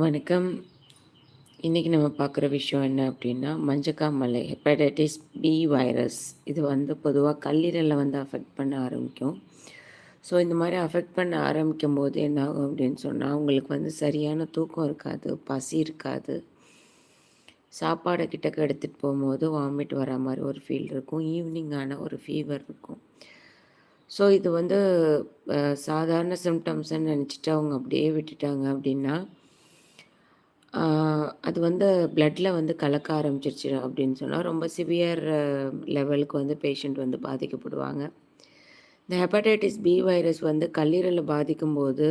வணக்கம். இன்றைக்கி நம்ம பார்க்குற விஷயம் என்ன அப்படின்னா மஞ்சக்காமலை ஹெப்படைட்டிஸ் பி வைரஸ். இது வந்து பொதுவாக கல்லீரலில் வந்து அஃபெக்ட் பண்ண ஆரம்பிக்கும். ஸோ இந்த மாதிரி அஃபெக்ட் பண்ண ஆரம்பிக்கும்போது என்னாகும் அப்படின்னு சொன்னால் உங்களுக்கு வந்து சரியான தூக்கம் இருக்காது, பசி இருக்காது. சாப்பாடை கிட்டக்க எடுத்துகிட்டு போகும்போது வாமிட் வர மாதிரி ஒரு ஃபீல் இருக்கும். ஈவினிங் ஒரு ஃபீவர் இருக்கும். ஸோ இது வந்து சாதாரண சிம்டம்ஸ்ன்னு நினச்சிட்டு அவங்க அப்படியே விட்டுட்டாங்க அப்படின்னா அது வந்து பிளட்டில் வந்து கலக்க ஆரம்பிச்சிருச்சு அப்படின்னு சொன்னால் ரொம்ப சிவியர் லெவலுக்கு வந்து பேஷண்ட் வந்து பாதிக்கப்படுவாங்க. இந்த ஹெப்படைட்டிஸ் பி வைரஸ் வந்து கல்லீரல பாதிக்கும்போது,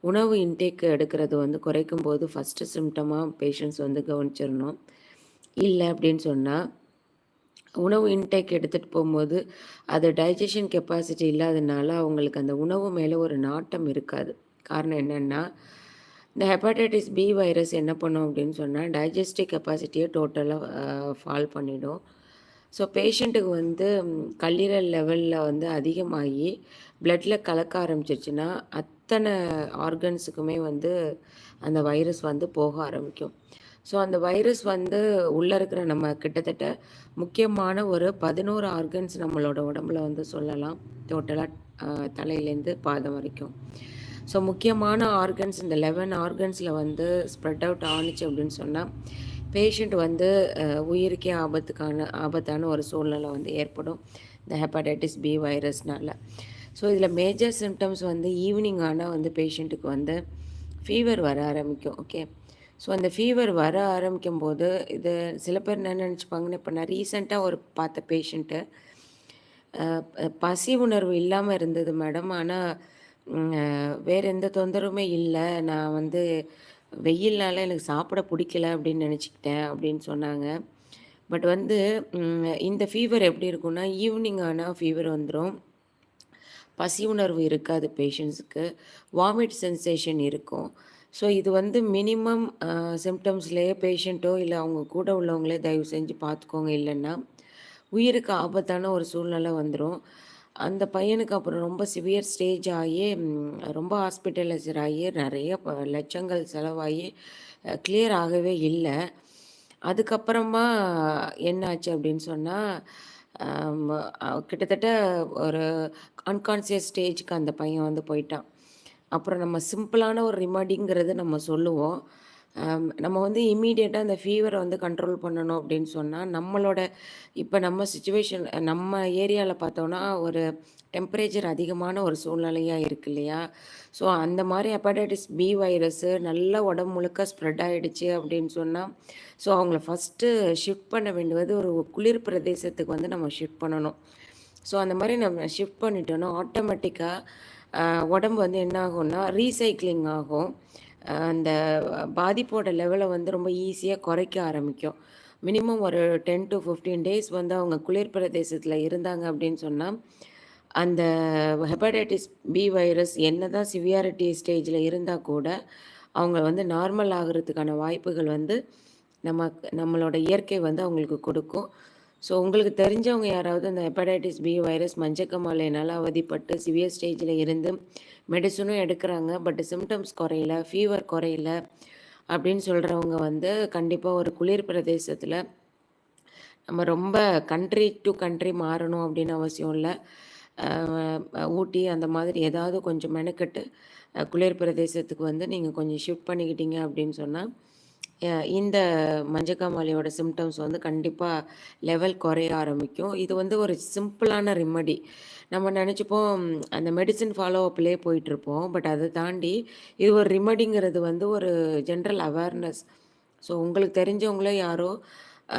உணவு இன்டேக் எடுக்கிறது வந்து குறைக்கும் போது ஃபர்ஸ்ட்டு சிம்டமாக பேஷண்ட்ஸ் வந்து கவனிச்சிடணும் இல்லை அப்படின்னு சொன்னால் உணவு இன்டேக் எடுத்துகிட்டு போகும்போது அது டைஜஷன் கெப்பாசிட்டி இல்லாதனால அவங்களுக்கு அந்த உணவு மேலே ஒரு நாட்டம் இருக்காது. காரணம் என்னென்னா இந்த ஹெப்படைட்டிஸ் பி வைரஸ் என்ன பண்ணும் அப்படின்னு சொன்னால் டைஜஸ்டிவ் கெப்பாசிட்டியை டோட்டலாக ஃபால் பண்ணிடும். ஸோ பேஷண்ட்டுக்கு வந்து கல்லீரல் லெவலில் வந்து அதிகமாகி, பிளட்டில் கலக்க ஆரம்பிச்சிருச்சுன்னா அத்தனை ஆர்கன்ஸுக்குமே வந்து அந்த வைரஸ் வந்து போக ஆரம்பிக்கும். ஸோ அந்த வைரஸ் வந்து உள்ளே இருக்கிற நம்ம கிட்டத்தட்ட முக்கியமான ஒரு 11 ஆர்கன்ஸ் நம்மளோட உடம்புல வந்து சொல்லலாம். டோட்டலாக தலையிலேருந்து பாதம் வரைக்கும். ஸோ முக்கியமான ஆர்கன்ஸ் இந்த லெவன் ஆர்கன்ஸில் வந்து ஸ்ப்ரெட் அவுட் ஆணுச்சு அப்படின்னு சொன்னால் பேஷண்ட் வந்து உயிருக்கே ஆபத்துக்கான ஆபத்தான ஒரு சூழ்நிலை வந்து ஏற்படும். இந்த ஹெப்படைட்டிஸ் பி வைரஸ்னால. ஸோ இதில் மேஜர் சிம்டம்ஸ் வந்து ஈவினிங் ஆனால் வந்து பேஷண்ட்டுக்கு வந்து ஃபீவர் வர ஆரம்பிக்கும். ஓகே. ஸோ அந்த ஃபீவர் வர ஆரம்பிக்கும்போது, இது சில பேர் என்ன நினச்சிப்பாங்கன்னு இப்போ நான் ரீசெண்டாக ஒரு பார்த்த பேஷண்ட்டு, பசி உணர்வு இல்லாமல் இருந்தது மேடம். ஆனால் வேற எந்த தொந்தரவுமே இல்லை நான் வந்து வெயில்னால எனக்கு சாப்பிட பிடிக்கல அப்படின்னு நினச்சிக்கிட்டேன் அப்படின்னு சொன்னாங்க. பட் வந்து இந்த ஃபீவர் எப்படி இருக்கும்னா, ஈவினிங் ஆனால் ஃபீவர் வந்துடும் பசி உணர்வு இருக்காது பேஷண்ட்ஸுக்கு. வாமிட் சென்சேஷன் இருக்கும். ஸோ இது வந்து மினிமம் சிம்டம்ஸ்லேயே பேஷண்ட்டோ, இல்லை அவங்க கூட உள்ளவங்களே தயவு செஞ்சு பார்த்துக்கோங்க. இல்லைன்னா உயிருக்கு ஆபத்தான ஒரு சூழ்நிலை வந்துடும் அந்த பையனுக்கு அப்புறம் ரொம்ப சிவியர் ஸ்டேஜ் ஆகி, ரொம்ப ஹாஸ்பிட்டலைசர் ஆகி, நிறைய லட்சங்கள் செலவாகி கிளியர் ஆகவே இல்லை அதுக்கப்புறமா என்னாச்சு அப்படின்னு சொன்னால் கிட்டத்தட்ட ஒரு அன்கான்சியஸ் ஸ்டேஜுக்கு அந்த பையன் வந்து போயிட்டான். அப்புறம் நம்ம சிம்பிளான ஒரு ரெமெடிங்கிறது நம்ம சொல்லுவோம். நம்ம வந்து இம்மீடியட்டா அந்த ஃபீவரை வந்து கண்ட்ரோல் பண்ணணும் அப்படின்னு சொன்னால் நம்மளோட இப்போ நம்ம சுச்சுவேஷன் நம்ம ஏரியாவில் பார்த்தோன்னா ஒரு டெம்பரேச்சர் அதிகமான ஒரு சூழ்நிலையாக இருக்கு இல்லையா? ஸோ அந்த மாதிரி ஹெப்படைட்டிஸ் பி வைரஸு நல்லா உடம்பு முழுக்க ஸ்ப்ரெட் ஆகிடுச்சு அப்படின்னு சொன்னால் ஸோ அவங்கள ஃபஸ்ட்டு ஷிஃப்ட் பண்ண வேண்டியது ஒரு குளிர் பிரதேசத்துக்கு வந்து நம்ம ஷிஃப்ட் பண்ணணும். ஸோ அந்த மாதிரி நம்ம ஷிஃப்ட் பண்ணிட்டோம்னா, ஆட்டோமேட்டிக்காக உடம்பு வந்து என்ன ஆகும்னா, ரீசைக்ளிங் ஆகும். அந்த பாதிப்போட லெவலை வந்து ரொம்ப ஈஸியாக குறைக்க ஆரம்பிக்கும். மினிமம் ஒரு டென் டு ஃபிஃப்டீன் டேஸ் வந்து அவங்க குளிர் பிரதேசத்தில் இருந்தாங்க அப்படின்னு சொன்னால் அந்த ஹெப்படைட்டிஸ் பி வைரஸ் என்ன தான் சிவியாரிட்டி ஸ்டேஜில் இருந்தால் கூட, அவங்க வந்து நார்மல் ஆகுறதுக்கான வாய்ப்புகள் வந்து நம்ம நம்மளோட இயற்கை வந்து அவங்களுக்கு கொடுக்கும். ஸோ உங்களுக்கு தெரிஞ்சவங்க யாராவது அந்த ஹெப்படைட்டிஸ் பி வைரஸ் மஞ்சக்கமாலையினால் அவதிப்பட்டு சிவியர் ஸ்டேஜில் இருந்து மெடிசனும் எடுக்கிறாங்க. பட் சிம்டம்ஸ் குறையல, ஃபீவர் குறையல அப்படின்னு சொல்கிறவங்க வந்து கண்டிப்பாக ஒரு குளிர் பிரதேசத்தில் நம்ம ரொம்ப கண்ட்ரி டு கண்ட்ரி மாறணும் அப்படின்னு அவசியம் இல்லை. ஊட்டி அந்த மாதிரி ஏதாவது கொஞ்சம் மெனக்கெட்டு குளிர் பிரதேசத்துக்கு வந்து நீங்கள் கொஞ்சம் ஷிஃப்ட் பண்ணிக்கிட்டீங்க அப்படின்னு சொன்னால் இந்த மஞ்சக்காமாலையோட சிம்டம்ஸ் வந்து கண்டிப்பாக லெவல் குறைய ஆரம்பிக்கும். இது வந்து ஒரு சிம்பிளான ரிமடி நம்ம நினச்சிப்போம் அந்த மெடிசின் ஃபாலோ அப்லேயே போயிட்டுருப்போம். பட் அதை தாண்டி இது ஒரு ரிமடிங்கிறது வந்து ஒரு ஜென்ரல் அவேர்னஸ். ஸோ உங்களுக்கு தெரிஞ்சவங்களே யாரோ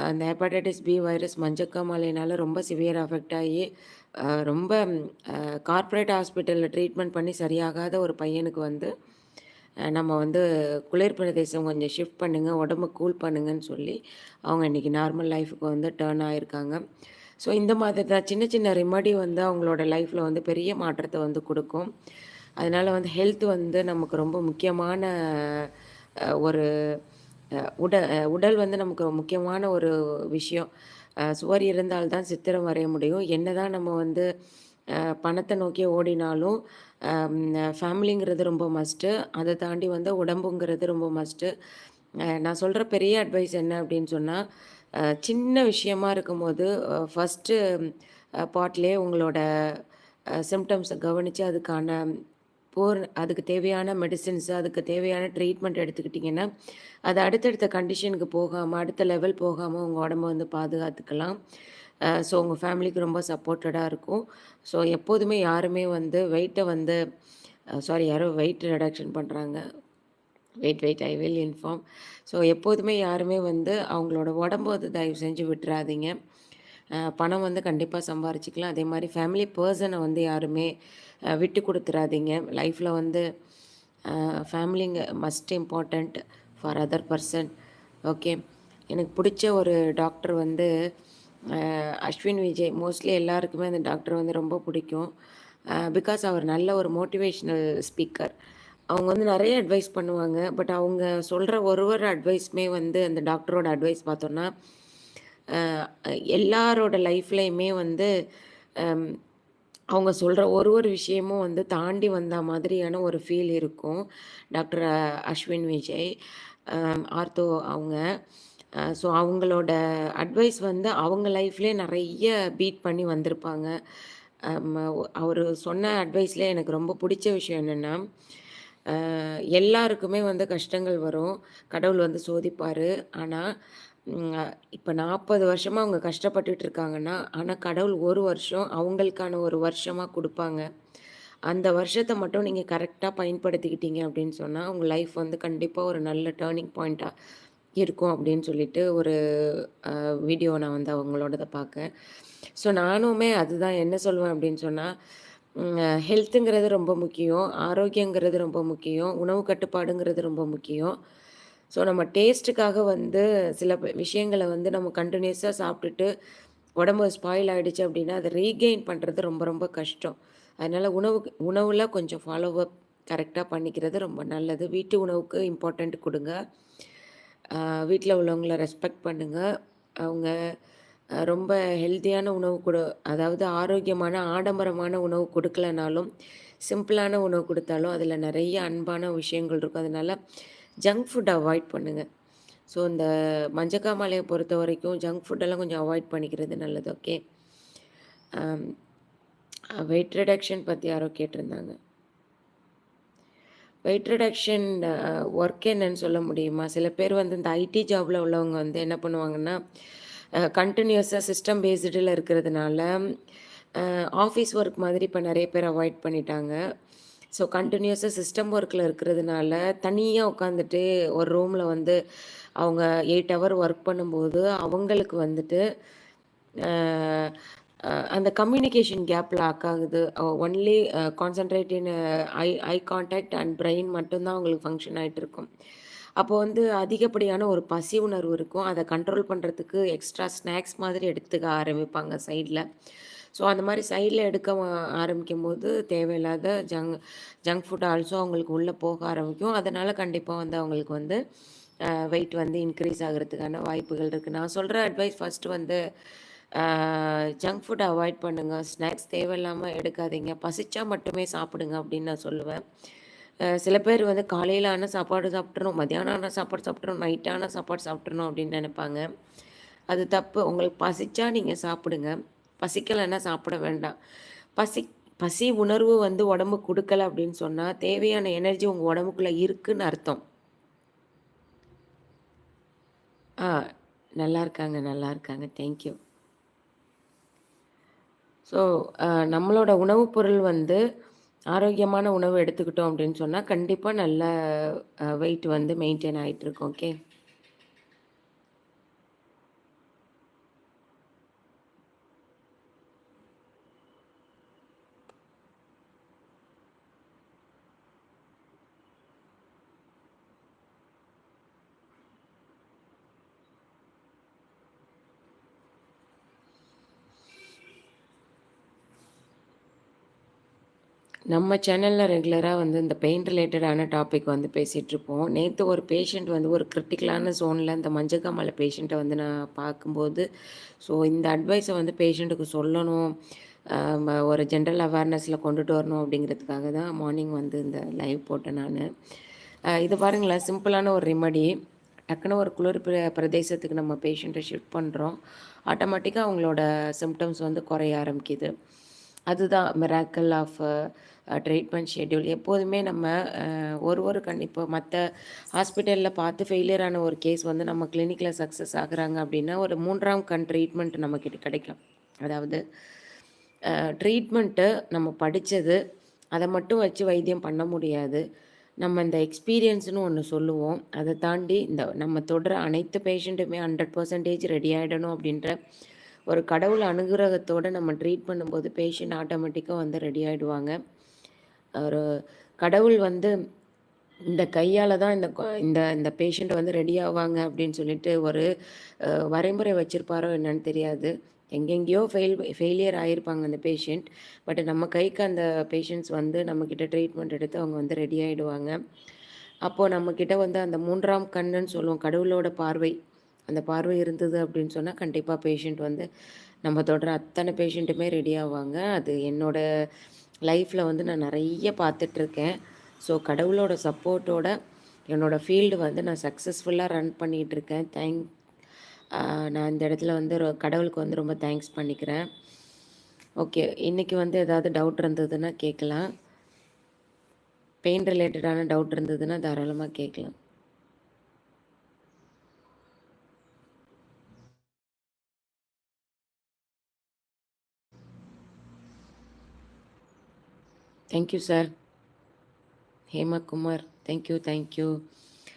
அந்த ஹெப்படைட்டிஸ் பி வைரஸ் மஞ்சக்காமாலையினால ரொம்ப சிவியர் அஃபெக்ட் ஆகி, ரொம்ப கார்ப்பரேட் ஹாஸ்பிட்டலில் ட்ரீட்மெண்ட் பண்ணி சரியாகாத ஒரு பையனுக்கு வந்து, நம்ம வந்து குளிர் பிரதேசம் கொஞ்சம் ஷிஃப்ட் பண்ணுங்க, உடம்ப கூல் பண்ணுங்கன்னு சொல்லி, அவங்க இன்னைக்கு நார்மல் லைஃபுக்கு வந்து டேர்ன் ஆகியிருக்காங்க ஸோ இந்த மாதிரி தான் சின்ன சின்ன ரிமடி வந்து அவங்களோட லைஃப்பில் வந்து பெரிய மாற்றத்தை வந்து கொடுக்கும் அதனால வந்து ஹெல்த் வந்து நமக்கு ரொம்ப முக்கியமான ஒரு உட உடல் வந்து நமக்கு முக்கியமான ஒரு விஷயம். சுவர் இருந்தால் தான் சித்திரம் வரைய முடியும். என்ன தான் நம்ம வந்து பணத்தை நோக்கி ஓடினாலும், ஃபேமிலிங்கிறது ரொம்ப மஸ்ட்டு அதை தாண்டி வந்து உடம்புங்கிறது ரொம்ப மஸ்ட்டு நான் சொல்கிற பெரிய அட்வைஸ் என்ன அப்படின்னு சொன்னால் சின்ன விஷயமா இருக்கும்போது ஃபஸ்ட்டு பாட்லேயே உங்களோட சிம்டம்ஸை கவனித்து அதுக்கான போர் அதுக்கு தேவையான மெடிசின்ஸ் அதுக்கு தேவையான ட்ரீட்மெண்ட் எடுத்துக்கிட்டிங்கன்னா அது அடுத்தடுத்த கண்டிஷனுக்கு போகாமல் அடுத்த லெவல் போகாமல் உங்கள் உடம்ப வந்து பாதுகாத்துக்கலாம். ஸோ உங்கள் ஃபேமிலிக்கு ரொம்ப சப்போர்ட்டடாக இருக்கும். ஸோ எப்போதுமே யாருமே வந்து வெயிட்டை வந்து சாரி யாரோ வெயிட் ரிடக்ஷன் பண்ணுறாங்க weight weight I will inform. So எப்போதுமே யாருமே வந்து அவங்களோட உடம்பு வந்து தயவு செஞ்சு விட்டுறாதீங்க. பணம் வந்து கண்டிப்பாக சம்பாரிச்சிக்கலாம். அதே மாதிரி ஃபேமிலி பர்சனை வந்து யாருமே விட்டு கொடுத்துறாதீங்க. லைஃப்பில் வந்து ஃபேமிலிங்க must important for other person. Okay. எனக்கு பிடிச்ச ஒரு டாக்டர் வந்து அஸ்வின் விஜய் மோஸ்ட்லி எல்லாருக்குமே அந்த டாக்டர் வந்து ரொம்ப பிடிக்கும். பிகாஸ் அவர் நல்ல ஒரு மோட்டிவேஷ்னல் ஸ்பீக்கர் அவங்க வந்து நிறைய அட்வைஸ் பண்ணுவாங்க. பட் அவங்க சொல்கிற ஒரு ஒரு அட்வைஸுமே வந்து அந்த டாக்டரோட அட்வைஸ் பார்த்தோன்னா எல்லாரோட லைஃப்லேயுமே வந்து அவங்க சொல்கிற ஒரு ஒரு விஷயமும் வந்து தாண்டி வந்த மாதிரியான ஒரு ஃபீல் இருக்கும். டாக்டர் அஸ்வின் விஜய் ஆர்த்தோ அவங்க. ஸோ அவங்களோட அட்வைஸ் வந்து அவங்க லைஃப்லேயே நிறைய பீட் பண்ணி வந்திருப்பாங்க. அவர் சொன்ன அட்வைஸில் எனக்கு ரொம்ப பிடிச்ச விஷயம் என்னென்னா எல்லாருக்குமே வந்து கஷ்டங்கள் வரும். கடவுள் வந்து சோதிப்பார். ஆனால் இப்போ நாற்பது வருஷமாக அவங்க கஷ்டப்பட்டுட்டு இருக்காங்கன்னா ஆனால் கடவுள் ஒரு வருஷம் அவங்களுக்கான ஒரு வருஷமாக கொடுப்பாங்க. அந்த வருஷத்தை மட்டும் நீங்கள் கரெக்டாக பயன்படுத்திக்கிட்டீங்க அப்படின்னு சொன்னால் உங்கள் லைஃப் வந்து கண்டிப்பாக ஒரு நல்ல டேர்னிங் பாயிண்ட்டாக இருக்கும் அப்படின்னு சொல்லிட்டு ஒரு வீடியோ நான் வந்து அவங்களோடதை பார்க்கேன் ஸோ நானுமே அதுதான் என்ன சொல்லுவேன் அப்படின்னு சொன்னால் ஹெல்த்துங்கிறது ரொம்ப முக்கியம். ஆரோக்கியங்கிறது ரொம்ப முக்கியம். உணவு கட்டுப்பாடுங்கிறது ரொம்ப முக்கியம். ஸோ நம்ம டேஸ்ட்டுக்காக வந்து சில விஷயங்களை வந்து நம்ம கண்டினியூஸாக சாப்பிட்டுட்டு உடம்பு ஸ்பாயில் ஆகிடுச்சு அப்படின்னா அதை ரீகெயின் பண்ணுறது ரொம்ப ரொம்ப கஷ்டம். அதனால் உணவு உணவில் கொஞ்சம் ஃபாலோவப் கரெக்டாக பண்ணிக்கிறது ரொம்ப நல்லது. வீட்டு உணவுக்கு இம்பார்ட்டண்ட் கொடுங்க. வீட்டில் உள்ளவங்கள ரெஸ்பெக்ட் பண்ணுங்கள் அவங்க ரொம்ப ஹெல்த்தியான உணவு கொடு அதாவது ஆரோக்கியமான ஆடம்பரமான உணவு கொடுக்கலனாலும் சிம்பிளான உணவு கொடுத்தாலும் அதில் நிறைய அன்பான விஷயங்கள் இருக்கும். அதனால் ஜங்க் ஃபுட் அவாய்ட் பண்ணுங்கள் ஸோ இந்த மஞ்சக்காமலையை பொறுத்த வரைக்கும் ஜங்க் ஃபுட்டெல்லாம் கொஞ்சம் அவாய்ட் பண்ணிக்கிறது நல்லது ஓகே வெயிட் ரிடக்ஷன் பற்றி யாரோ கேட்டிருந்தாங்க. வெயிட் ரிடக்ஷன் ஒர்க் என்னன்னு சொல்ல முடியுமா? சில பேர் வந்து இந்த ஐடி ஜாபில் உள்ளவங்க வந்து என்ன பண்ணுவாங்கன்னா கண்டினியூஸாக சிஸ்டம் பேஸ்டில் இருக்கிறதுனால ஆஃபீஸ் ஒர்க் மாதிரி இப்போ நிறைய பேர் அவாய்ட் பண்ணிட்டாங்க. ஸோ கண்டினியூஸாக சிஸ்டம் ஒர்க்கில் இருக்கிறதுனால தனியாக உட்காந்துட்டு ஒரு ரூமில் வந்து அவங்க எயிட் ஹவர் ஒர்க் பண்ணும்போது அவங்களுக்கு வந்துட்டு அந்த கம்யூனிகேஷன் கேப்பில் ஆக்காகுது only concentrate in eye eye contact and brain மட்டும்தான் அவங்களுக்கு ஃபங்க்ஷன் ஆகிட்டு இருக்கும். அப்போ வந்து அதிகப்படியான ஒரு பசி உணர்வு இருக்கும். அதை கண்ட்ரோல் பண்ணுறதுக்கு எக்ஸ்ட்ரா ஸ்நாக்ஸ் மாதிரி எடுத்துக்க ஆரம்பிப்பாங்க சைடில் ஸோ அந்த மாதிரி சைடில் எடுக்க ஆரம்பிக்கும் போது தேவையில்லாத ஜங் ஜங்க் ஃபுட் ஆல்சோ அவங்களுக்கு உள்ளே போக ஆரம்பிக்கும். அதனால் கண்டிப்பாக வந்து அவங்களுக்கு வந்து வெயிட் வந்து இன்க்ரீஸ் ஆகிறதுக்கான வாய்ப்புகள் இருக்குது நான் சொல்கிற அட்வைஸ் ஃபஸ்ட்டு வந்து ஜங்க் ஃபுட் அவாய்ட் பண்ணுங்கள் ஸ்நாக்ஸ் தேவையில்லாமல் எடுக்காதீங்க. பசிச்சா மட்டுமே சாப்பிடுங்க அப்படின்னு நான் சொல்லுவேன். சில பேர் வந்து காலையில் ஆனால் சாப்பாடு சாப்பிட்றணும் மத்தியானம் ஆனால் சாப்பாடு சாப்பிட்றணும் நைட்டான சாப்பாடு சாப்பிட்றணும் அப்படின்னு நினைப்பாங்க. அது தப்பு. உங்களுக்கு பசிச்சா நீங்கள் சாப்பிடுங்க. பசிக்கலைன்னா சாப்பிட வேண்டாம். பசி பசி உணர்வு வந்து உடம்பு கொடுக்கல அப்படின்னு சொன்னால் தேவையான எனர்ஜி உங்கள் உடம்புக்குள்ளே இருக்குன்னு அர்த்தம். ஆ நல்லா இருக்காங்க நல்லா இருக்காங்க. தேங்க்யூ ஸோ நம்மளோட உணவுப் பொருள் வந்து ஆரோக்கியமான உணவு எடுத்துக்கிட்டோம் அப்படின்னு சொன்னால் கண்டிப்பாக நல்ல வெயிட் வந்து மெயின்டைன் ஆகிட்டுருக்கும் ஓகே நம்ம சேனலில் ரெகுலராக வந்து இந்த பெயின் ரிலேட்டடான டாபிக் வந்து பேசிகிட்ருப்போம் நேற்று ஒரு பேஷண்ட் வந்து ஒரு கிரிட்டிக்கலான ஜோனில் இந்த மஞ்சக்காமலை பேஷண்ட்டை வந்து நான் பார்க்கும்போது ஸோ இந்த அட்வைஸை வந்து பேஷண்ட்டுக்கு சொல்லணும். ஒரு ஜென்ரல் அவேர்னஸில் கொண்டுட்டு வரணும் அப்படிங்கிறதுக்காக தான் மார்னிங் வந்து இந்த லைவ் போட்டேன் நான். இது பாருங்களேன் சிம்பிளான ஒரு ரெமடி டக்குன்னு ஒரு குளிர் பிர பிரதேசத்துக்கு நம்ம பேஷண்ட்டை ஷிஃப்ட் பண்ணுறோம் ஆட்டோமேட்டிக்காக அவங்களோட சிம்டம்ஸ் வந்து குறைய ஆரம்பிக்குது. அதுதான் மிராக்கல் ஆஃப் ட்ரீட்மெண்ட் ஷெட்யூல் எப்போதுமே நம்ம ஒரு ஒரு கண் இப்போ மற்ற ஹாஸ்பிட்டலில் பார்த்து ஃபெயிலியரான ஒரு கேஸ் வந்து நம்ம கிளினிக்கில் சக்ஸஸ் ஆகுறாங்க அப்படின்னா ஒரு மூன்றாம் கண் ட்ரீட்மெண்ட் நம்மக்கிட்ட கிடைக்கும். அதாவது ட்ரீட்மெண்ட்டு நம்ம படித்தது அதை மட்டும் வச்சு வைத்தியம் பண்ண முடியாது. நம்ம இந்த எக்ஸ்பீரியன்ஸ்னு ஒன்று சொல்லுவோம். அதை தாண்டி இந்த நம்ம தொடர அனைத்து பேஷண்ட்டுமே ஹண்ட்ரட் பர்சன்டேஜ் ரெடி ஆகிடணும் அப்படின்ற ஒரு கடவுள் அனுகிரகத்தோடு நம்ம ட்ரீட் பண்ணும்போது பேஷண்ட் ஆட்டோமேட்டிக்காக வந்து ரெடி ஆகிடுவாங்க ஒரு கடவுள் வந்து இந்த கையால் தான் இந்த இந்த இந்த பேஷண்ட் வந்து ரெடி ஆவாங்க அப்படின்னு சொல்லிட்டு ஒரு வரைமுறை வச்சுருப்பாரோ என்னன்னு தெரியாது. எங்கெங்கேயோ ஃபெயில் ஃபெயிலியர் ஆகிருப்பாங்க அந்த பேஷண்ட் பட் நம்ம கைக்கு அந்த பேஷண்ட்ஸ் வந்து நம்மக்கிட்ட ட்ரீட்மெண்ட் எடுத்து அவங்க வந்து ரெடி ஆகிடுவாங்க அப்போது நம்மக்கிட்ட வந்து அந்த மூன்றாம் கண்ணுன்னு சொல்லுவோம் கடவுளோட பார்வை. அந்த பார்வை இருந்தது அப்படின்னு சொன்னால் கண்டிப்பாக பேஷண்ட் வந்து நம்ம தொடர அத்தனை பேஷண்ட்டுமே ரெடி ஆவாங்க. அது என்னோடய லைஃப்பில் வந்து நான் நிறைய பார்த்துட்ருக்கேன். ஸோ கடவுளோட சப்போர்ட்டோட என்னோடய ஃபீல்டு வந்து நான் சக்ஸஸ்ஃபுல்லாக ரன் பண்ணிகிட்ருக்கேன் தேங்க் நான் இந்த இடத்துல வந்து கடவுளுக்கு வந்து ரொம்ப தேங்க்ஸ் பண்ணிக்கிறேன். ஓகே இன்றைக்கி வந்து ஏதாவது டவுட் இருந்ததுன்னா கேட்கலாம் பெயின் ரிலேட்டடான டவுட் இருந்ததுன்னா தாராளமாக கேட்கலாம் thank you sir Hemakumar thank you thank you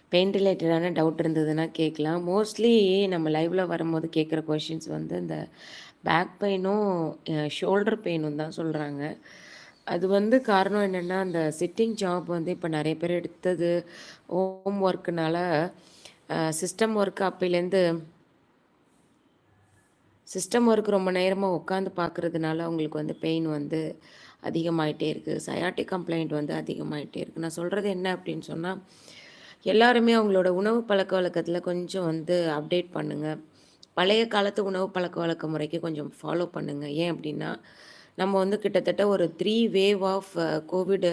pain ரிலேட்டடான டவுட் இருந்ததுன்னா கேட்கலாம் மோஸ்ட்லி நம்ம லைவில் வரும்போது கேட்குற கொஷின்ஸ் வந்து இந்த பேக் பெயினும் ஷோல்டர் பெயினும் தான் சொல்கிறாங்க அது வந்து காரணம் என்னென்னா அந்த சிட்டிங் ஜாப் வந்து இப்போ நிறைய பேர் எடுத்தது ஹோம் ஒர்க்குனால சிஸ்டம் ஒர்க் அப்போலேருந்து சிஸ்டம் ஒர்க் ரொம்ப நேரமாக உட்காந்து பார்க்குறதுனால அவங்களுக்கு வந்து பெயின் வந்து அதிகமாகிட்டே இருக்குது சயாட்டிக் கம்ப்ளைண்ட் வந்து அதிகமாகிட்டே இருக்குது நான் சொல்கிறது என்ன அப்படின்னு சொன்னால் எல்லாருமே அவங்களோட உணவு பழக்க வழக்கத்தில் கொஞ்சம் வந்து அப்டேட் பண்ணுங்கள் பழைய காலத்து உணவு பழக்க வழக்க முறைக்கு கொஞ்சம் ஃபாலோ பண்ணுங்கள் ஏன் அப்படின்னா நம்ம வந்து கிட்டத்தட்ட ஒரு த்ரீ வேவ் ஆஃப் கோவிடு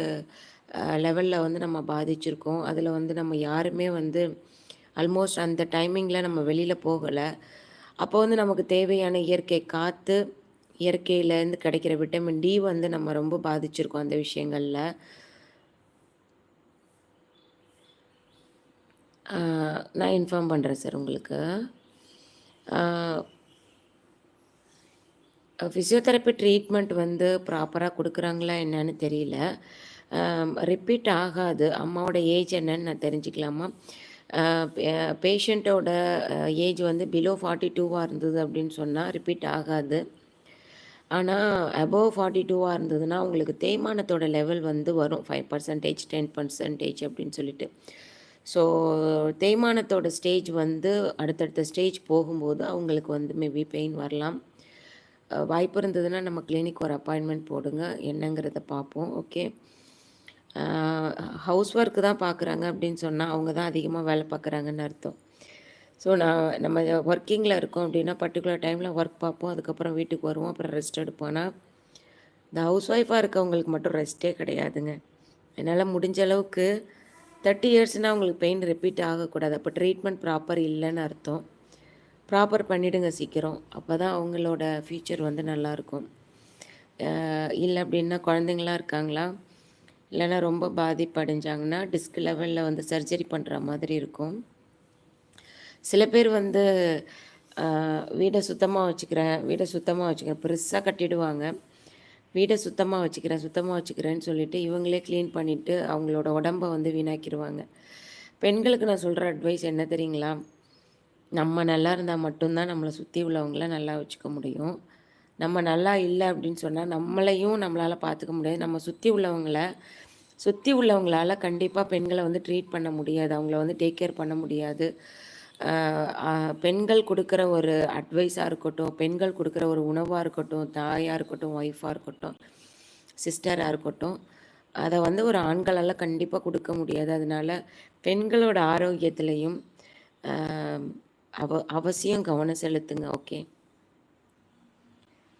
லெவலில் வந்து நம்ம பாதிச்சிருக்கோம். அதில் வந்து நம்ம யாருமே வந்து ஆல்மோஸ்ட் அந்த டைமிங்கில் நம்ம வெளியில் போகலை. அப்போ வந்து நமக்கு தேவையான இயற்கை காற்று இயற்கையிலேருந்து கிடைக்கிற விட்டமின் டி வந்து நம்ம ரொம்ப பாதிச்சிருக்கோம் அந்த விஷயங்களில். நான் இன்ஃபார்ம் பண்ணுறேன் சார் உங்களுக்கு. ஃபிசியோதெரப்பி ட்ரீட்மெண்ட் வந்து ப்ராப்பராக கொடுக்குறாங்களா என்னன்னு தெரியல. ரிப்பீட் ஆகாது. அம்மாவோட ஏஜ் என்னன்னு நான் தெரிஞ்சுக்கலாமா? பேஷண்ட்டோட ஏஜ் வந்து பிலோ ஃபார்ட்டி டூவாக இருந்தது அப்படின்னு சொன்னால் ரிப்பீட் ஆகாது. ஆனால் அபோவ் ஃபார்ட்டி டூவாக இருந்ததுன்னா உங்களுக்கு தேய்மானத்தோட லெவல் வந்து வரும். ஃபைவ் பர்சன்டேஜ் டென் பர்சன்டேஜ் அப்படின்னு சொல்லிட்டு. ஸோ தேய்மானத்தோட ஸ்டேஜ் வந்து அடுத்தடுத்த ஸ்டேஜ் போகும்போது அவங்களுக்கு வந்து மேபி பெயின் வரலாம். வாய்ப்பு இருந்ததுன்னா நம்ம கிளினிக் ஒரு அப்பாயின்மெண்ட் போடுங்க. என்னங்கிறத பார்ப்போம். ஓகே ஹவுஸ் ஒர்க்கு தான் பார்க்குறாங்க அப்படின்னு சொன்னால் அவங்க தான் அதிகமாக வேலை பார்க்குறாங்கன்னு அர்த்தம். ஸோ நான் நம்ம ஒர்க்கிங்கில் இருக்கோம் அப்படின்னா பர்டிகுலர் டைமில் ஒர்க் பார்ப்போம். அதுக்கப்புறம் வீட்டுக்கு வருவோம். அப்புறம் ரெஸ்ட் எடுப்போம்னா இந்த ஹவுஸ் ஒய்ஃபாக இருக்கவங்களுக்கு மட்டும் ரெஸ்ட்டே கிடையாதுங்க. என்னால் முடிஞ்ச அளவுக்கு தேர்ட்டி இயர்ஸ்னால் உங்களுக்கு பெயின் ரிப்பீட் ஆகக்கூடாது. அப்போ ட்ரீட்மெண்ட் ப்ராப்பர் இல்லைன்னு அர்த்தம். ப்ராப்பர் பண்ணிவிடுங்க சீக்கிரம். அப்போ தான் அவங்களோட ஃப்யூச்சர் வந்து நல்லாயிருக்கும். இல்லை அப்படின்னா குழந்தைங்களாம் இருக்காங்களா? இல்லைன்னா ரொம்ப பாதிப்படைஞ்சாங்கன்னா டிஸ்க் லெவலில் வந்து சர்ஜரி பண்ணுற மாதிரி இருக்கும். சில பேர் வந்து வீடை சுத்தமாக வச்சுக்கிறேன் வீடை சுத்தமாக வச்சுக்கிறேன் பெருசாக கட்டிடுவாங்க. வீடை சுத்தமாக வச்சுக்கிறேன் சுத்தமாக வச்சுக்கிறேன்னு சொல்லிட்டு இவங்களே க்ளீன் பண்ணிவிட்டு அவங்களோட உடம்பை வந்து வீணாக்கிடுவாங்க பெண்களுக்கு நான் சொல்கிற அட்வைஸ் என்ன தெரியுங்களா? நம்ம நல்லா இருந்தால் மட்டும்தான் நம்மளை சுற்றி உள்ளவங்கள நல்லா வச்சுக்க முடியும். நம்ம நல்லா இல்லை அப்படின்னு சொன்னால் நம்மளையும் நம்மளால் பார்த்துக்க முடியாது. நம்ம சுற்றி உள்ளவங்கள சுற்றி உள்ளவங்களால் கண்டிப்பாக பெண்களை வந்து ட்ரீட் பண்ண முடியாது. அவங்கள வந்து டேக் கேர் பண்ண முடியாது. பெண்கள் கொடுக்குற ஒரு அட்வைஸாக இருக்கட்டும் பெண்கள் கொடுக்குற ஒரு உணவாக இருக்கட்டும் தாயாக இருக்கட்டும் ஒய்ஃபாக இருக்கட்டும் சிஸ்டராக இருக்கட்டும் அதை வந்து ஒரு ஆண்களால் கண்டிப்பாக கொடுக்க முடியாது. அதனால் பெண்களோட ஆரோக்கியத்திலையும் அவ அவசியம் கவனம் செலுத்துங்க ஓகே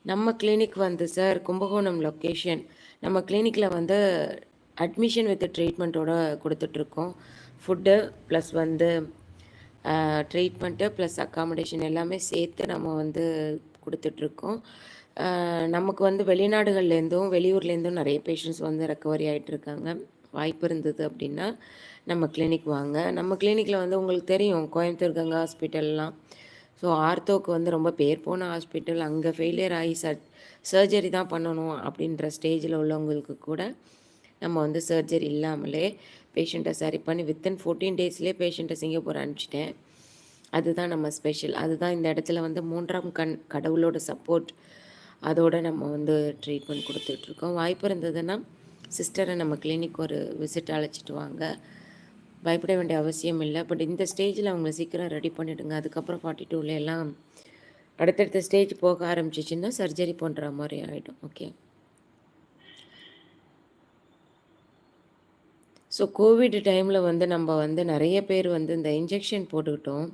நம்ம கிளினிக் வந்து சார் கும்பகோணம் லொக்கேஷன் நம்ம கிளினிக்கில் வந்து அட்மிஷன் வித் ட்ரீட்மெண்ட்டோட கொடுத்துட்ருக்கோம் ஃபுட்டு ப்ளஸ் வந்து ட்ரீட்மெண்ட்டு ப்ளஸ் அக்காமடேஷன் எல்லாமே சேர்த்து நம்ம வந்து கொடுத்துட்ருக்கோம். நமக்கு வந்து வெளிநாடுகள்லேருந்தும் வெளியூர்லேருந்தும் நிறைய பேஷண்ட்ஸ் வந்து ரெக்கவரி ஆகிட்டுருக்காங்க வாய்ப்பு இருந்தது அப்படின்னா நம்ம கிளினிக் வாங்க. நம்ம கிளினிக்கில் வந்து உங்களுக்கு தெரியும் கோயம்புத்தூர் கங்கா ஹாஸ்பிட்டல்லாம் ஸோ ஆர்த்தோக்கு வந்து ரொம்ப பேர் போன ஹாஸ்பிட்டல் அங்கே ஃபெயிலியர் ஆகி சர் சர்ஜரி தான் பண்ணணும் அப்படின்ற ஸ்டேஜில் உள்ளவங்களுக்கு கூட நம்ம வந்து சர்ஜரி இல்லாமலே பேஷண்ட்டை சரி பண்ணி வித்தின் ஃபோர்டீன் டேஸ்லேயே பேஷண்ட்டை சிங்கப்பூர் அனுப்பிச்சிட்டேன். அதுதான் நம்ம ஸ்பெஷல் அதுதான் இந்த இடத்துல வந்து மூன்றாம் கண் கடவுளோட சப்போர்ட் அதோடு நம்ம வந்து ட்ரீட்மெண்ட் கொடுத்துட்ருக்கோம். வாய்ப்பு இருந்ததுன்னா சிஸ்டரை நம்ம கிளினிக் ஒரு விசிட் அழைச்சிட்டு வாங்க. பயப்பட வேண்டிய அவசியம் இல்லை. பட் இந்த ஸ்டேஜில் அவங்கள சீக்கிரம் ரெடி பண்ணிவிடுங்க அதுக்கப்புறம் ஃபார்ட்டி டூவில் எல்லாம் அடுத்தடுத்த ஸ்டேஜ் போக ஆரம்பிச்சிச்சின்னா சர்ஜரி பண்ணுற மாதிரி ஆகிடும் ஓகே ஸோ கோவிட் டைமில் வந்து நம்ம வந்து நிறைய பேர் வந்து இந்த இன்ஜெக்ஷன் போட்டுக்கிட்டோம்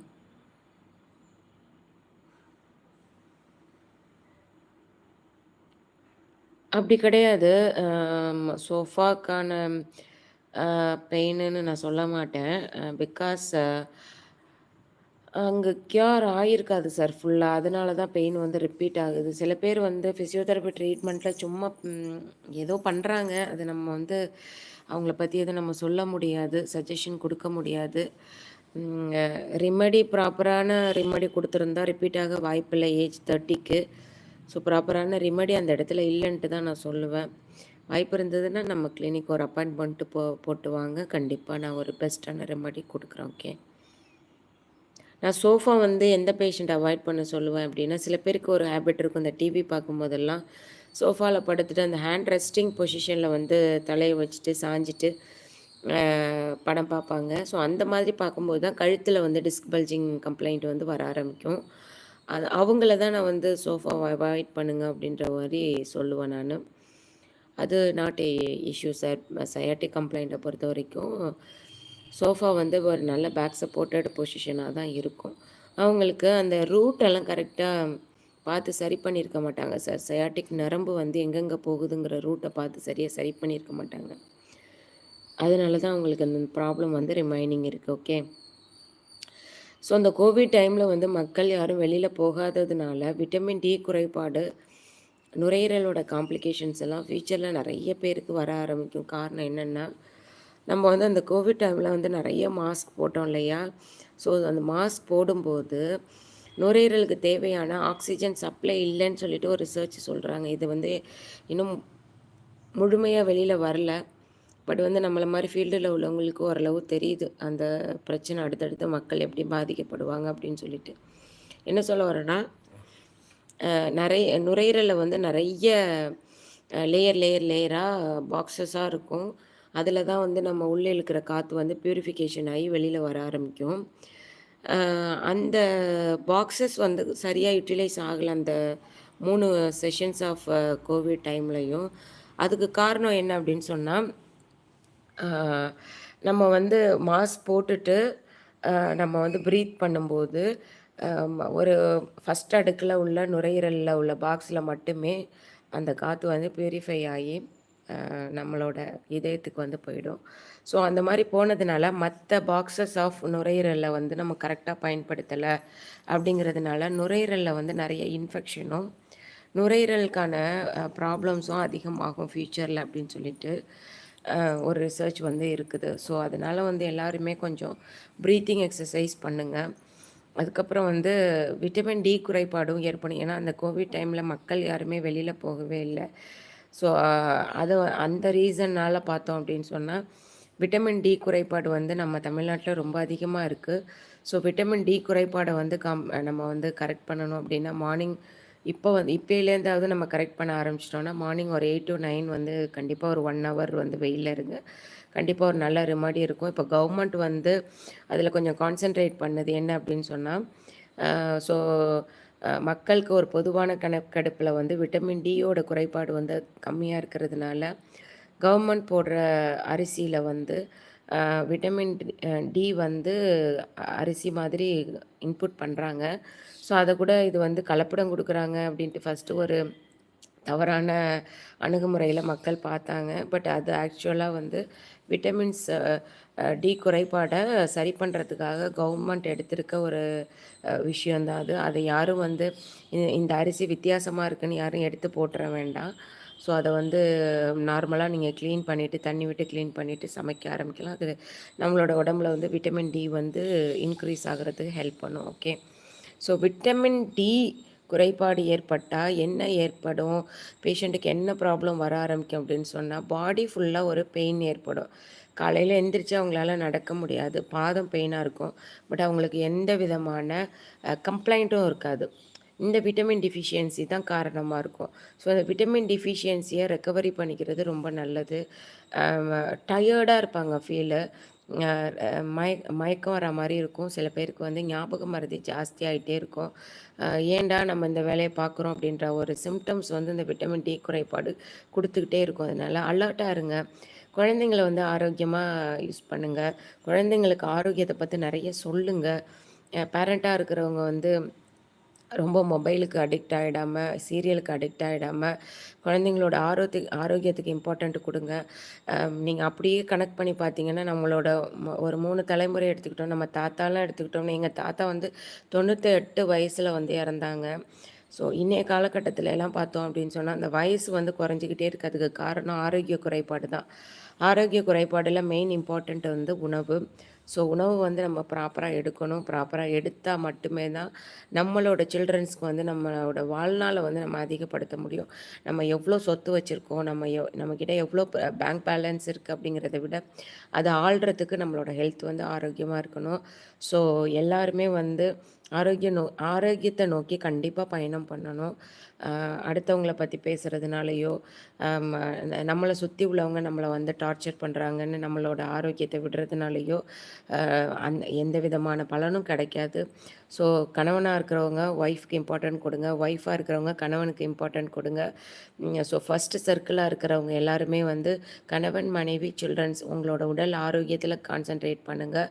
அப்படி கிடையாது. சோஃபாக்கான பெயின்னு நான் சொல்ல மாட்டேன். பிகாஸ் அங்கே க்யூர் ஆகிருக்காது சார் ஃபுல்லாக அதனால தான் பெயின் வந்து ரிப்பீட் ஆகுது. சில பேர் வந்து ஃபிசியோதெரபி ட்ரீட்மெண்ட்டில் சும்மா ஏதோ பண்ணுறாங்க. அது நம்ம வந்து அவங்கள பற்றி எதுவும் நம்ம சொல்ல முடியாது. சஜஷன் கொடுக்க முடியாது. ரெமடி ப்ராப்பரான ரெமடி கொடுத்துருந்தா ரிப்பீட் ஆக வாய்ப்பில்லை ஏஜ் தேர்ட்டிக்கு ஸோ ப்ராப்பரான ரெமடி அந்த இடத்துல இல்லைன்ட்டு தான் நான் சொல்லுவேன் வாய்ப்பு இருந்ததுன்னா நம்ம கிளினிக் ஒரு அப்பாயின்மெண்ட்டு போ போட்டு வாங்க கண்டிப்பாக நான் ஒரு பெஸ்ட்டான ரெமெடி கொடுக்குறேன் ஓகே நான் சோஃபா வந்து எந்த பேஷண்ட் அவாய்ட் பண்ண சொல்லுவேன் அப்படின்னா சில பேருக்கு ஒரு ஹேபிட் இருக்கும் இந்த டிவி பார்க்கும்போதெல்லாம் சோஃபாவில் படுத்துட்டு அந்த ஹேண்ட் ரெஸ்டிங் பொசிஷனில் வந்து தலையை வச்சுட்டு சாஞ்சிட்டு படம் பார்ப்பாங்க. ஸோ அந்த மாதிரி பார்க்கும்போது தான் கழுத்தில் வந்து டிஸ்க் பல்ஜிங் கம்ப்ளைண்ட் வந்து வர ஆரம்பிக்கும். அது அவங்கள தான் நான் வந்து சோஃபாவை அவாய்ட் பண்ணுங்க அப்படின்ற மாதிரி சொல்லுவேன் நான். அது not a issue sir sciatic கம்ப்ளைண்ட்டை பொறுத்த வரைக்கும் சோஃபா வந்து ஒரு நல்ல பேக் சப்போர்ட்டட் பொசிஷனாக தான் இருக்கும். அவங்களுக்கு அந்த ரூட்டெல்லாம் கரெக்டாக பார்த்து சரி பண்ணியிருக்க மாட்டாங்க சார். சயாட்டிக் நரம்பு வந்து எங்கெங்கே போகுதுங்கிற ரூட்டை பார்த்து சரியாக சரி பண்ணியிருக்க மாட்டாங்க. அதனால தான் அவங்களுக்கு அந்த ப்ராப்ளம் வந்து ரிமைனிங் இருக்குது ஓகே? ஸோ அந்த கோவிட் டைமில் வந்து மக்கள் யாரும் வெளியில் போகாததுனால விட்டமின் டி குறைபாடு நுரையீரலோட காம்ப்ளிகேஷன்ஸ் எல்லாம் ஃப்யூச்சரில் நிறைய பேருக்கு வர ஆரம்பிக்கும். காரணம் என்னென்னா நம்ம வந்து அந்த கோவிட் டைமில் வந்து நிறைய மாஸ்க் போட்டோம் இல்லையா? ஸோ அந்த மாஸ்க் போடும்போது நுரையீரலுக்கு தேவையான ஆக்சிஜன் சப்ளை இல்லைன்னு சொல்லிட்டு ஒரு ரிசர்ச் சொல்கிறாங்க இது வந்து இன்னும் முழுமையாக வெளியில் வரல. பட் வந்து நம்மளை மாதிரி ஃபீல்டில் உள்ளவங்களுக்கு ஓரளவு தெரியுது. அந்த பிரச்சனை அடுத்தடுத்து மக்கள் எப்படி பாதிக்கப்படுவாங்க அப்படின்னு சொல்லிட்டு. என்ன சொல்ல வரேன்னா நிறைய நுரையீரலில் வந்து நிறைய லேயர் லேயர் லேயராக பாக்ஸஸாக இருக்கும். அதில் தான் வந்து நம்ம உள்ளே இருக்கிற காற்று வந்து ப்யூரிஃபிகேஷன் ஆகி வெளியில் வர ஆரம்பிக்கும். அந்த பாக்ஸஸ் வந்து சரியாக யூட்டிலைஸ் ஆகலை. அந்த மூணு செஷன்ஸ் ஆஃப் கோவிட் டைம்லையும் அதுக்கு காரணம் என்ன அப்படின்னு சொன்னால் நம்ம வந்து மாஸ்க் போட்டுட்டு நம்ம வந்து ப்ரீத் பண்ணும்போது ஒரு ஃபஸ்ட் அடுக்கில் உள்ள நுரையீரலில் உள்ள பாக்ஸில் மட்டுமே அந்த காற்று வந்து ப்யூரிஃபை ஆகி நம்மளோட இதயத்துக்கு வந்து போயிடும். ஸோ அந்த மாதிரி போனதுனால மற்ற பாக்ஸஸ் ஆஃப் நுரையீரலில் வந்து நம்ம கரெக்டாக பயன்படுத்தலை அப்படிங்கிறதுனால நுரையீரலில் வந்து நிறைய இன்ஃபெக்ஷனும் நுரையீரலுக்கான ப்ராப்ளம்ஸும் அதிகமாகும் ஃப்யூச்சரில் அப்படின்னு சொல்லிட்டு ஒரு ரிசர்ச் வந்து இருக்குது. ஸோ அதனால் வந்து எல்லாருமே கொஞ்சம் ப்ரீத்திங் எக்ஸசைஸ் பண்ணுங்கள் அதுக்கப்புறம் வந்து விட்டமின் டி குறைபாடும் ஏற்படும். ஏன்னா அந்த கோவிட் டைமில் மக்கள் யாருமே வெளியில் போகவே இல்லை. ஸோ அது அந்த ரீசன்னால் பார்த்தோம் அப்படின்னு சொன்னால் விட்டமின் டி குறைபாடு வந்து நம்ம தமிழ்நாட்டில் ரொம்ப அதிகமாக இருக்குது ஸோ விட்டமின் டி குறைபாடை வந்து கம் நம்ம வந்து கரெக்ட் பண்ணணும் அப்படின்னா மார்னிங் இப்போ வந்து இப்போலேருந்தாவது நம்ம கரெக்ட் பண்ண ஆரம்பிச்சிட்டோம்னா மார்னிங் ஒரு எயிட் டு நைன் வந்து கண்டிப்பாக ஒரு ஒன் ஹவர் வந்து வெயிலில் இருங்க. கண்டிப்பாக ஒரு நல்ல ரெமாடி இருக்கும். இப்போ கவர்மெண்ட் வந்து அதில் கொஞ்சம் கான்சென்ட்ரேட் பண்ணது என்ன அப்படின்னு சொன்னால் ஸோ மக்களுக்கு ஒரு பொதுவான கணக்கெடுப்பில் வந்து விட்டமின் டியோட குறைபாடு வந்து கம்மியாக இருக்கிறதுனால கவர்மெண்ட் போடுற அரிசியில் வந்து விட்டமின் டி வந்து அரிசி மாதிரி இன்புட் பண்ணுறாங்க ஸோ அதை கூட இது வந்து கலப்படம் கொடுக்குறாங்க அப்படின்ட்டு ஃபஸ்ட்டு ஒரு தவறான அணுகுமுறையில் மக்கள் பார்த்தாங்க. பட் அது ஆக்சுவலாக வந்து விட்டமின்ஸ் டி குறைபாடை சரி பண்ணுறதுக்காக கவர்மெண்ட் எடுத்திருக்க ஒரு விஷயந்தான் அது. அதை யாரும் வந்து இந்த அரிசி வித்தியாசமாக இருக்குன்னு யாரும் எடுத்து போட்டுற வேண்டாம். ஸோ அதை வந்து நார்மலாக நீங்கள் க்ளீன் பண்ணிவிட்டு தண்ணி விட்டு க்ளீன் பண்ணிவிட்டு சமைக்க ஆரம்பிக்கலாம். அது நம்மளோட உடம்புல வந்து விட்டமின் டி வந்து இன்க்ரீஸ் ஆகிறதுக்கு ஹெல்ப் பண்ணும். ஓகே ஸோ விட்டமின் டி குறைபாடு ஏற்பட்டால் என்ன ஏற்படும்? பேஷண்ட்டுக்கு என்ன ப்ராப்ளம் வர ஆரம்பிக்கும் அப்படின்னு சொன்னால் பாடி ஃபுல்லாக ஒரு பெயின் ஏற்படும். காலையில் எந்திரிச்சு அவங்களால நடக்க முடியாது. பாதம் பெயினாக இருக்கும். பட் அவங்களுக்கு எந்த விதமான கம்ப்ளைண்ட்டும் இருக்காது. இந்த விட்டமின் டிஃபிஷியன்சி தான் காரணமாக இருக்கும். ஸோ அந்த விட்டமின் டிஃபிஷியன்சியை ரெக்கவரி பண்ணிக்கிறது ரொம்ப நல்லது. டயர்டாக இருப்பாங்க ஃபீலு மய மயக்கம் வர மாதிரி இருக்கும். சில பேருக்கு வந்து ஞாபகம் மருதி ஜாஸ்தியாகிட்டே இருக்கும். ஏன்டா நம்ம இந்த வேலையை பார்க்குறோம் அப்படின்ற ஒரு சிம்டம்ஸ் வந்து இந்த விட்டமின் டி குறைபாடு கொடுத்துக்கிட்டே இருக்கும். அதனால் அலர்ட்டாக இருங்க. குழந்தைங்கள வந்து ஆரோக்கியமாக யூஸ் பண்ணுங்கள் குழந்தைங்களுக்கு ஆரோக்கியத்தை பற்றி நிறைய சொல்லுங்கள் பேரண்ட்டாக இருக்கிறவங்க வந்து ரொம்ப மொபைலுக்கு அடிக்ட் ஆகிடாமல் சீரியலுக்கு அடிக்ட் ஆகிடாமல் குழந்தைங்களோட ஆரோக்கிய ஆரோக்கியத்துக்கு இம்பார்ட்டண்ட் கொடுங்க. நீங்கள் அப்படியே கனெக்ட் பண்ணி பார்த்தீங்கன்னா நம்மளோட ஒரு மூணு தலைமுறை எடுத்துக்கிட்டோம். நம்ம தாத்தாலாம் எடுத்துக்கிட்டோம்னா எங்கள் தாத்தா வந்து தொண்ணூற்றி எட்டு வயசில் வந்து இறந்தாங்க. ஸோ இன்றைய காலகட்டத்தில் எல்லாம் பார்த்தோம் அப்படின்னு சொன்னால் அந்த வயசு வந்து குறைஞ்சிக்கிட்டே இருக்கிறதுக்கு காரணம் ஆரோக்கிய குறைபாடு தான். ஆரோக்கிய குறைபாடில் மெயின் இம்பார்ட்டண்ட் வந்து உணவு. ஸோ உணவு வந்து நம்ம ப்ராப்பராக எடுக்கணும். ப்ராப்பராக எடுத்தால் மட்டுமே தான் நம்மளோட சில்ட்ரன்ஸ்க்கு வந்து நம்மளோட வாழ்நாளை வந்து நம்ம அதிகப்படுத்த முடியும். நம்ம எவ்வளோ சொத்து வச்சுருக்கோம் நம்ம எவ் நம்மக்கிட்ட எவ்வளோ பேங்க் பேலன்ஸ் இருக்குது அப்படிங்கிறத விட அதை ஆள்றதுக்கு நம்மளோட ஹெல்த் வந்து ஆரோக்கியமாக இருக்கணும். ஸோ எல்லாருமே வந்து ஆரோக்கிய நோ ஆரோக்கியத்தை நோக்கி கண்டிப்பாக பயணம் பண்ணணும். அடுத்தவங்கள பற்றி பேசுகிறதுனாலையோ நம்மளை சுற்றி உள்ளவங்க நம்மளை வந்து டார்ச்சர் பண்ணுறாங்கன்னு நம்மளோட ஆரோக்கியத்தை விடுறதுனாலையோ அந் எந்த விதமான பலனும் கிடைக்காது. ஸோ கணவனாக இருக்கிறவங்க ஒய்ஃப்க்கு இம்பார்ட்டன்ட் கொடுங்க. ஒய்ஃபாக இருக்கிறவங்க கணவனுக்கு இம்பார்ட்டன்ட் கொடுங்க. ஸோ ஃபஸ்ட்டு சர்க்கிளாக இருக்கிறவங்க எல்லாருமே வந்து கணவன் மனைவி சில்ட்ரன்ஸ் உங்களோட உடல் ஆரோக்கியத்தில் கான்சென்ட்ரேட் பண்ணுங்கள்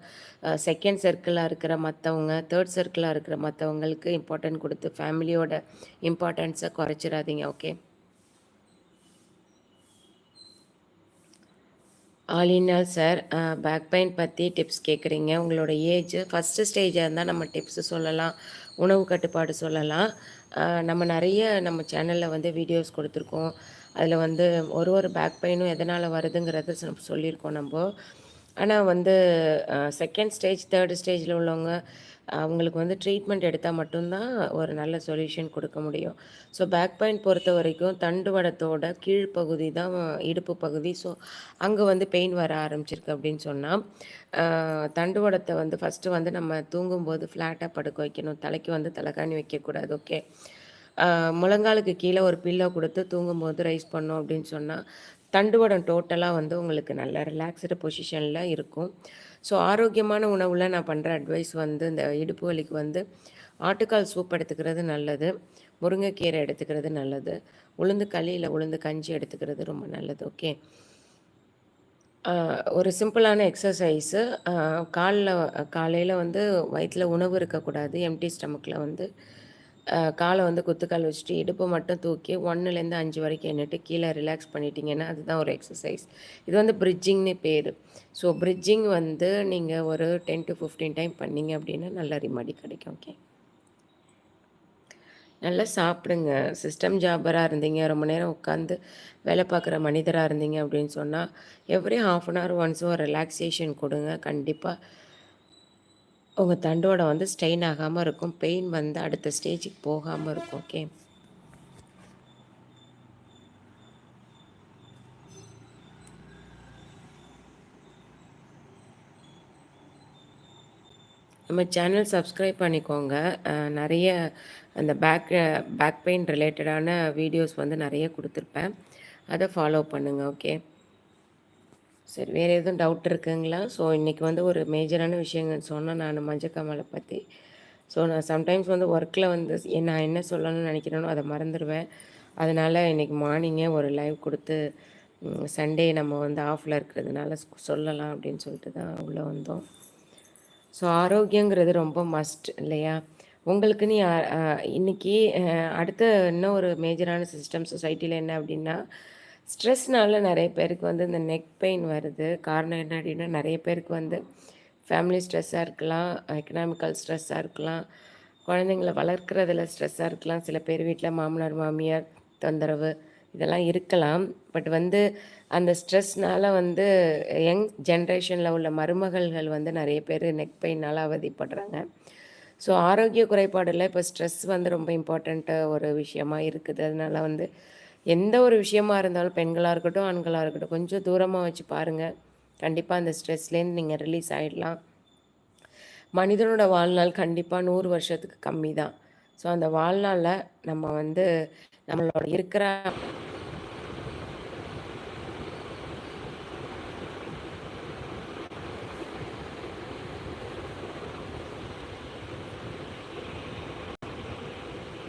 செகண்ட் சர்க்கிளாக இருக்கிற மற்றவங்க தேர்ட் சர்க்கிளாக இருக்கிற மற்றவங்களுக்கு இம்பார்ட்டன்ட் கொடுத்து ஃபேமிலியோட இம்பார்ட்டன்ஸை குறைச்சிடாதீங்க ஓகே ஆலினால் சார் பேக் பெயின் பற்றி டிப்ஸ் கேட்குறீங்க உங்களோட ஏஜ் ஃபஸ்ட்டு ஸ்டேஜாக இருந்தால் நம்ம டிப்ஸு சொல்லலாம் உணவு கட்டுப்பாடு சொல்லலாம். நம்ம நிறைய நம்ம சேனலில் வந்து வீடியோஸ் கொடுத்துருக்கோம். அதில் வந்து ஒரு ஒரு பேக் பெயினும் எதனால் வருதுங்கிறத சொல்லியிருக்கோம் நம்ம. ஆனால் வந்து செகண்ட் ஸ்டேஜ் தேர்டு ஸ்டேஜில் உள்ளவங்க அவங்களுக்கு வந்து ட்ரீட்மெண்ட் எடுத்தால் மட்டும்தான் ஒரு நல்ல சொல்யூஷன் கொடுக்க முடியும். ஸோ பேக் பெயின் பொறுத்த வரைக்கும் தண்டுவடத்தோட கீழ்ப்பகுதி தான் இடுப்பு பகுதி. ஸோ அங்கே வந்து பெயின் வர ஆரம்பிச்சிருக்கு அப்படின்னு சொன்னால் தண்டுவடத்தை வந்து ஃபஸ்ட்டு வந்து நம்ம தூங்கும்போது ஃப்ளாட்டாக படுக்க வைக்கணும். தலைக்கு வந்து தலைக்காணி வைக்கக்கூடாது. ஓகே முழங்காலுக்கு கீழே ஒரு பில்லோ கொடுத்து தூங்கும்போது ரைஸ் பண்ணோம் அப்படின்னு சொன்னால் தண்டுவடம் டோட்டலாக வந்து உங்களுக்கு நல்ல ரிலாக்ஸ்டு பொசிஷனில் இருக்கும். ஸோ ஆரோக்கியமான உணவில் நான் பண்ணுற அட்வைஸ் வந்து இந்த இடுப்பு வலிக்கு வந்து ஆட்டுக்கால் சூப் எடுத்துக்கிறது நல்லது. முருங்கைக்கீரை எடுத்துக்கிறது நல்லது. உளுந்து களியில் உளுந்து கஞ்சி எடுத்துக்கிறது ரொம்ப நல்லது. ஓகே ஒரு சிம்பிளான எக்ஸசைஸு காலில் காலையில் வந்து வயிற்றில் உணவு இருக்கக்கூடாது. எம்டி ஸ்டமக்கில் வந்து காலை வந்து குத்துக்கால் வச்சுட்டு இடுப்பை மட்டும் தூக்கி ஒன்றுலேருந்து அஞ்சு வரைக்கும் எண்ணிட்டு கீழே ரிலாக்ஸ் பண்ணிட்டீங்கன்னா அதுதான் ஒரு எக்ஸசைஸ் இது வந்து பிரிட்ஜிங்னு பேர். ஸோ பிரிட்ஜிங் வந்து நீங்கள் ஒரு டென் டு ஃபிஃப்டீன் டைம் பண்ணிங்க அப்படின்னா நல்ல ரிமடி கிடைக்கும் ஓகே நல்லா சாப்பிடுங்க. சிஸ்டம் ஜாபராக இருந்தீங்க ரொம்ப நேரம் உட்காந்து வேலை பார்க்குற மனிதராக இருந்தீங்க அப்படின்னு சொன்னால் எவ்ரி ஹாஃப் அன் ஹவர் ஒன்ஸும் ஒரு ரிலாக்ஸேஷன் கொடுங்க. கண்டிப்பாக உங்கள் தண்டோட வந்து ஸ்ட்ரெயின் ஆகாமல் இருக்கும். பெயின் வந்து அடுத்த ஸ்டேஜுக்கு போகாமல் இருக்கும் ஓகே நம்ம சேனல் சப்ஸ்கிரைப் பண்ணிக்கோங்க. நிறைய அந்த பேக் பேக் பெயின் ரிலேட்டடான வீடியோஸ் வந்து நிறைய கொடுத்துருப்பேன். அதை ஃபாலோ பண்ணுங்கள் ஓகே சரி வேறு எதுவும் டவுட் இருக்குங்களா? ஸோ இன்றைக்கி வந்து ஒரு மேஜரான விஷயங்கள் சொன்னேன் நான் மஞ்சக்காமலை பற்றி ஸோ நான் சம்டைம்ஸ் வந்து ஒர்க்கில் வந்து நான் என்ன சொல்லணும்னு நினைக்கிறேனோ அதை மறந்துடுவேன் அதனால் இன்றைக்கி மார்னிங்கே ஒரு லைவ் கொடுத்து சண்டே நம்ம வந்து ஆஃபில் இருக்கிறதுனால சொல்லலாம் அப்படின்னு சொல்லிட்டு தான் உள்ளே வந்தோம். ஸோ ஆரோக்கியங்கிறது ரொம்ப மஸ்ட் இல்லையா? உங்களுக்கு நீ இன்றைக்கி இன்னைக்கு அடுத்த இன்னும் ஒரு மேஜரான சிஸ்டம் சொசைட்டியில் என்ன அப்படின்னா ஸ்ட்ரெஸ்னால நிறைய பேருக்கு வந்து இந்த நெக் பெயின் வருது. காரணம் என்ன அப்படின்னா நிறைய பேருக்கு வந்து ஃபேமிலி ஸ்ட்ரெஸ்ஸாக இருக்கலாம், எக்கனாமிக்கல் ஸ்ட்ரெஸ்ஸாக இருக்கலாம், குழந்தைங்கள வளர்க்குறதுல ஸ்ட்ரெஸ்ஸாக இருக்கலாம். சில பேர் வீட்டில் மாமனார், மாமியார் தொந்தரவு இதெல்லாம் இருக்கலாம். பட் வந்து அந்த ஸ்ட்ரெஸ்னால் வந்து யங் ஜென்ரேஷனில் உள்ள மருமகள்கள் வந்து நிறைய பேர் நெக் பெயினால் அவதிப்படுறாங்க. ஸோ ஆரோக்கிய குறைபாடில் இப்போ ஸ்ட்ரெஸ் வந்து ரொம்ப இம்பார்ட்டன்ட்டு ஒரு விஷயமா இருக்குது. அதனால் வந்து எந்த ஒரு விஷயமா இருந்தாலும் பெண்களா இருக்கட்டும், ஆண்களா இருக்கட்டும் கொஞ்சம் தூரமா வச்சு பாருங்க. கண்டிப்பா அந்த ஸ்ட்ரெஸ்லேருந்து நீங்க ரிலீஸ் ஆயிடலாம். மனிதனோட வாழ்நாள் கண்டிப்பா நூறு வருஷத்துக்கு கம்மி தான். ஸோ அந்த வாழ்நாளில் நம்ம வந்து நம்மளோட இருக்கிற